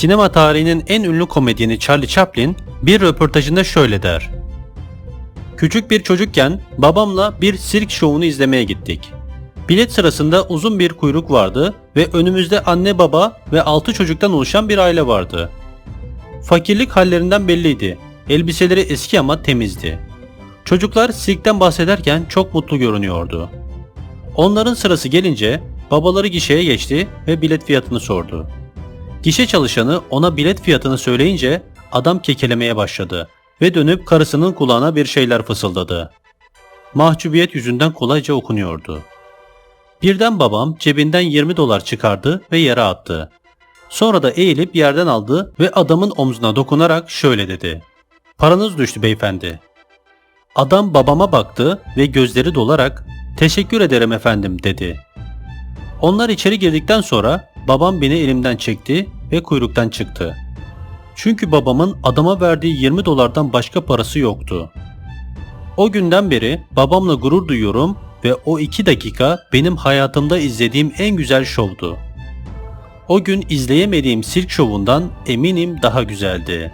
Sinema tarihinin en ünlü komedyeni Charlie Chaplin bir röportajında şöyle der. Küçük bir çocukken babamla bir sirk şovunu izlemeye gittik. Bilet sırasında uzun bir kuyruk vardı ve önümüzde anne baba ve 6 çocuktan oluşan bir aile vardı. Fakirlik hallerinden belliydi. Elbiseleri eski ama temizdi. Çocuklar sirkten bahsederken çok mutlu görünüyordu. Onların sırası gelince babaları gişeye geçti ve bilet fiyatını sordu. Gişe çalışanı ona bilet fiyatını söyleyince adam kekelemeye başladı ve dönüp karısının kulağına bir şeyler fısıldadı. Mahcubiyet yüzünden kolayca okunuyordu. Birden babam cebinden 20 dolar çıkardı ve yere attı. Sonra da eğilip yerden aldı ve adamın omzuna dokunarak şöyle dedi. Paranız düştü beyefendi. Adam babama baktı ve gözleri dolarak teşekkür ederim efendim dedi. Onlar içeri girdikten sonra babam beni elimden çekti ve kuyruktan çıktı. Çünkü babamın adama verdiği 20 dolardan başka parası yoktu. O günden beri babamla gurur duyuyorum ve o iki dakika benim hayatımda izlediğim en güzel şovdu. O gün izleyemediğim sirk şovundan eminim daha güzeldi.